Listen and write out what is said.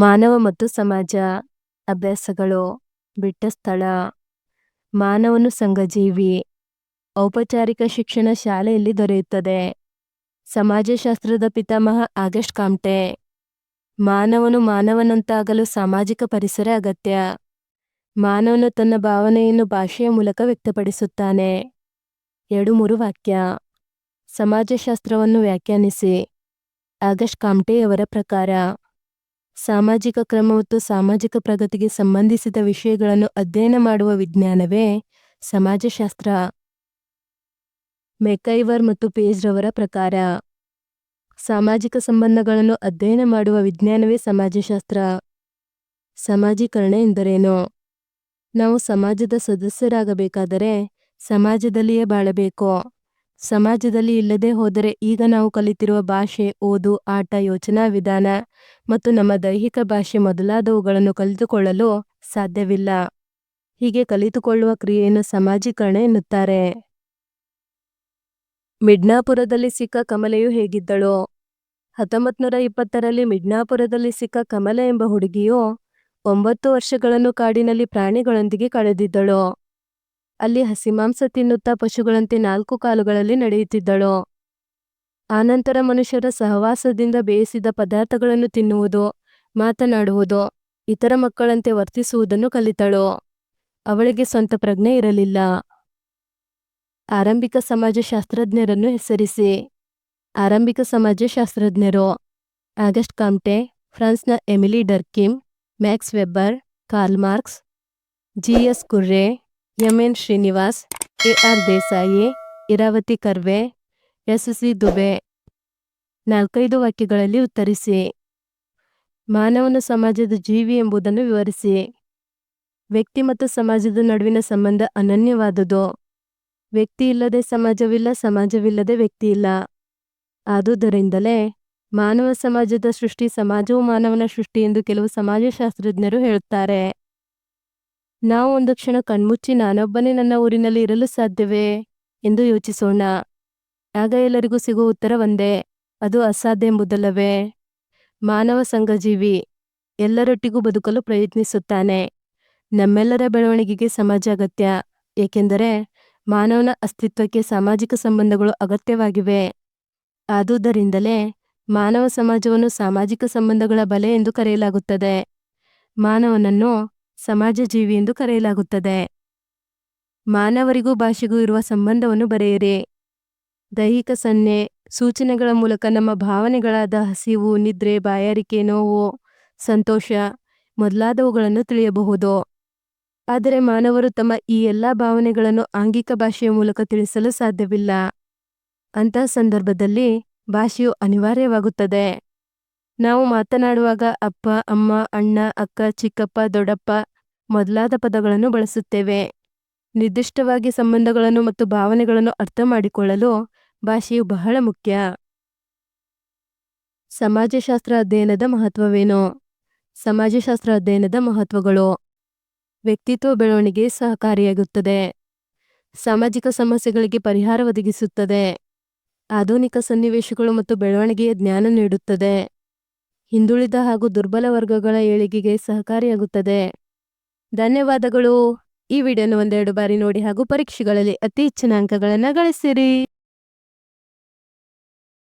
ಮಾನವ ಮತ್ತು ಸಮಾಜ ಅಭ್ಯಾಸಗಳು ಬಿಟ್ಟ ಸ್ಥಳ. ಮಾನವನು ಸಂಘಜೀವಿ. ಔಪಚಾರಿಕ ಶಿಕ್ಷಣ ಶಾಲೆಯಲ್ಲಿ ದೊರೆಯುತ್ತದೆ. ಸಮಾಜಶಾಸ್ತ್ರದ ಪಿತಾಮಹ ಆಗಸ್ಟ್ ಕಾಮ್ಟೆ. ಮಾನವನು ಮಾನವನಂತಾಗಲು ಸಾಮಾಜಿಕ ಪರಿಸರ ಅಗತ್ಯ. ಮಾನವನು ತನ್ನ ಭಾವನೆಯನ್ನು ಭಾಷೆಯ ಮೂಲಕ ವ್ಯಕ್ತಪಡಿಸುತ್ತಾನೆ. ಎರಡು ಮೂರು ವಾಕ್ಯ. ಸಮಾಜಶಾಸ್ತ್ರವನ್ನು ವ್ಯಾಖ್ಯಾನಿಸಿ. ಆಗಸ್ಟ್ ಕಾಮ್ಟೆಯವರ ಪ್ರಕಾರ. ಸಾಮಾಜಿಕ ಕ್ರಮ ಮತ್ತು ಸಾಮಾಜಿಕ ಪ್ರಗತಿಗೆ ಸಂಬಂಧಿಸಿದ ವಿಷಯಗಳನ್ನು ಅಧ್ಯಯನ ಮಾಡುವ ವಿಜ್ಞಾನವೇ ಸಮಾಜಶಾಸ್ತ್ರ. ಮೆಕೈವರ್ ಮತ್ತು ಪೇಜ್ರವರ ಪ್ರಕಾರ, ಸಾಮಾಜಿಕ ಸಂಬಂಧಗಳನ್ನು ಅಧ್ಯಯನ ಮಾಡುವ ವಿಜ್ಞಾನವೇ ಸಮಾಜಶಾಸ್ತ್ರ. ಸಮಾಜೀಕರಣ ಎಂದರೇನು? ನಾವು ಸಮಾಜದ ಸದಸ್ಯರಾಗಬೇಕಾದರೆ ಸಮಾಜದಲ್ಲಿಯೇ ಬಾಳಬೇಕು. ಸಮಾಜದಲ್ಲಿ ಇಲ್ಲದೆ ಹೋದರೆ ಈಗ ನಾವು ಕಲಿತಿರುವ ಭಾಷೆ, ಓದು, ಆಟ, ಯೋಚನಾ ವಿಧಾನ ಮತ್ತು ನಮ್ಮ ದೈಹಿಕ ಭಾಷೆ ಮೊದಲಾದವುಗಳನ್ನು ಕಲಿತುಕೊಳ್ಳಲು ಸಾಧ್ಯವಿಲ್ಲ. ಹೀಗೆ ಕಲಿತುಕೊಳ್ಳುವ ಕ್ರಿಯೆಯನ್ನು ಸಮಾಜೀಕರಣ ಎನ್ನುತ್ತಾರೆ. ಮಿಡ್ನಾಪುರದಲ್ಲಿ ಸಿಕ್ಕ ಕಮಲೆಯು ಹೇಗಿದ್ದಳು? ಹತ್ತೊಂಬತ್ತು ನೂರ ಇಪ್ಪತ್ತರಲ್ಲಿ ಮಿಡ್ನಾಪುರದಲ್ಲಿ ಸಿಕ್ಕ ಕಮಲ ಎಂಬ ಹುಡುಗಿಯು ಒಂಬತ್ತು ವರ್ಷಗಳನ್ನು ಕಾಡಿನಲ್ಲಿ ಪ್ರಾಣಿಗಳೊಂದಿಗೆ ಕಳೆದಿದ್ದಳು. ಅಲ್ಲಿ ಹಸಿಮಾಂಸ ತಿನ್ನುತ್ತಾ ಪಶುಗಳಂತೆ ನಾಲ್ಕು ಕಾಲುಗಳಲ್ಲಿ ನಡೆಯುತ್ತಿದ್ದಳು. ಆನಂತರ ಮನುಷ್ಯರ ಸಹವಾಸದಿಂದ ಬೇಯಿಸಿದ ಪದಾರ್ಥಗಳನ್ನು ತಿನ್ನುವುದು, ಮಾತನಾಡುವುದು, ಇತರ ಮಕ್ಕಳಂತೆ ವರ್ತಿಸುವುದನ್ನು ಕಲಿತಳು. ಅವಳಿಗೆ ಸ್ವಂತ ಪ್ರಜ್ಞೆ ಇರಲಿಲ್ಲ. ಆರಂಭಿಕ ಸಮಾಜಶಾಸ್ತ್ರಜ್ಞರನ್ನು ಹೆಸರಿಸಿ. ಆರಂಭಿಕ ಸಮಾಜಶಾಸ್ತ್ರಜ್ಞರು ಆಗಸ್ಟ್ ಕಾಮ್ಟೆ, ಫ್ರಾನ್ಸ್ನ Emile Durkheim, Max Weber, Karl Marx, G S Ghurye N Srinivas A R Desai, Irawati Karve S C Dube. ನಾಲ್ಕೈದು ವಾಕ್ಯಗಳಲ್ಲಿ ಉತ್ತರಿಸಿ. ಮಾನವನ ಸಮಾಜದ ಜೀವಿ ಎಂಬುದನ್ನು ವಿವರಿಸಿ. ವ್ಯಕ್ತಿ ಮತ್ತು ಸಮಾಜದ ನಡುವಿನ ಸಂಬಂಧ ಅನನ್ಯವಾದುದು. ವ್ಯಕ್ತಿ ಇಲ್ಲದೆ ಸಮಾಜವಿಲ್ಲ, ಸಮಾಜವಿಲ್ಲದೆ ವ್ಯಕ್ತಿ ಇಲ್ಲ. ಆದುದರಿಂದಲೇ ಮಾನವ ಸಮಾಜದ ಸೃಷ್ಟಿ ಸಮಾಜವು ಮಾನವನ ಸೃಷ್ಟಿ ಎಂದು ಕೆಲವು ಸಮಾಜಶಾಸ್ತ್ರಜ್ಞರು ಹೇಳುತ್ತಾರೆ. ನಾವು ಒಂದು ಕ್ಷಣ ಕಣ್ಮುಚ್ಚಿ ನಾನೊಬ್ಬನೇ ನನ್ನ ಊರಿನಲ್ಲಿ ಇರಲು ಸಾಧ್ಯವೇ? ಎಂದು ಯೋಚಿಸೋಣ. ಆಗ ಎಲ್ಲರಿಗೂ ಸಿಗುವ ಉತ್ತರ ಒಂದೇ. ಅದು ಅಸಾಧ್ಯ ಎಂಬುದಲ್ಲವೇ? ಮಾನವ ಸಂಘಜೀವಿ ಎಲ್ಲರೊಟ್ಟಿಗೂ ಬದುಕಲು ಪ್ರಯತ್ನಿಸುತ್ತಾನೆ. ನಮ್ಮೆಲ್ಲರ ಬೆಳವಣಿಗೆಗೆ ಸಮಾಜ ಅಗತ್ಯ. ಏಕೆಂದರೆ ಮಾನವನ ಅಸ್ತಿತ್ವಕ್ಕೆ ಸಾಮಾಜಿಕ ಸಂಬಂಧಗಳು ಅಗತ್ಯವಾಗಿವೆ. ಆದುದರಿಂದಲೇ ಮಾನವ ಸಮಾಜವನ್ನು ಸಾಮಾಜಿಕ ಸಂಬಂಧಗಳ ಬಲೆ ಎಂದು ಕರೆಯಲಾಗುತ್ತದೆ. ಮಾನವನನ್ನು ಸಮಾಜ ಜೀವಿ ಎಂದು ಕರೆಯಲಾಗುತ್ತದೆ. ಮಾನವರಿಗೂ ಭಾಷೆಗೂ ಇರುವ ಸಂಬಂಧವನ್ನು ಬರೆಯಿರಿ. ದೈಹಿಕ ಸನ್ನೆ, ಸೂಚನೆಗಳ ಮೂಲಕ ನಮ್ಮ ಭಾವನೆಗಳಾದ ಹಸಿವು, ನಿದ್ರೆ, ಬಾಯಾರಿಕೆ, ನೋವು, ಸಂತೋಷ ಮೊದಲಾದವುಗಳನ್ನು ತಿಳಿಯಬಹುದು. ಆದರೆ ಮಾನವರು ತಮ್ಮ ಈ ಎಲ್ಲ ಭಾವನೆಗಳನ್ನು ಆಂಗಿಕ ಭಾಷೆಯ ಮೂಲಕ ತಿಳಿಸಲು ಸಾಧ್ಯವಿಲ್ಲ. ಅಂತಹ ಸಂದರ್ಭದಲ್ಲಿ ಭಾಷೆಯು ಅನಿವಾರ್ಯವಾಗುತ್ತದೆ. ನಾವು ಮಾತನಾಡುವಾಗ ಅಪ್ಪ, ಅಮ್ಮ, ಅಣ್ಣ, ಅಕ್ಕ, ಚಿಕ್ಕಪ್ಪ, ದೊಡ್ಡಪ್ಪ ಮೊದಲಾದ ಪದಗಳನ್ನು ಬಳಸುತ್ತೇವೆ. ನಿರ್ದಿಷ್ಟವಾಗಿ ಸಂಬಂಧಗಳನ್ನು ಮತ್ತು ಭಾವನೆಗಳನ್ನು ಅರ್ಥ ಮಾಡಿಕೊಳ್ಳಲು ಭಾಷೆಯು ಬಹಳ ಮುಖ್ಯ. ಸಮಾಜಶಾಸ್ತ್ರ ಅಧ್ಯಯನದ ಮಹತ್ವವೇನು? ಸಮಾಜಶಾಸ್ತ್ರ ಅಧ್ಯಯನದ ಮಹತ್ವಗಳು. ವ್ಯಕ್ತಿತ್ವ ಬೆಳವಣಿಗೆ ಸಹಕಾರಿಯಾಗುತ್ತದೆ. ಸಾಮಾಜಿಕ ಸಮಸ್ಯೆಗಳಿಗೆ ಪರಿಹಾರ ಒದಗಿಸುತ್ತದೆ. ಆಧುನಿಕ ಸನ್ನಿವೇಶಗಳು ಮತ್ತು ಬೆಳವಣಿಗೆಯ ಜ್ಞಾನ ನೀಡುತ್ತದೆ. ಹಿಂದುಳಿದ ಹಾಗೂ ದುರ್ಬಲ ವರ್ಗಗಳ ಏಳಿಗೆಗೆ ಸಹಕಾರಿಯಾಗುತ್ತದೆ. ಧನ್ಯವಾದಗಳು. ಈ ವಿಡಿಯೋನ ಒಂದೆರಡು ಬಾರಿ ನೋಡಿ ಹಾಗೂ ಪರೀಕ್ಷೆಗಳಲ್ಲಿ ಅತಿ ಹೆಚ್ಚಿನ ಅಂಕಗಳನ್ನು ಗಳಿಸಿರಿ.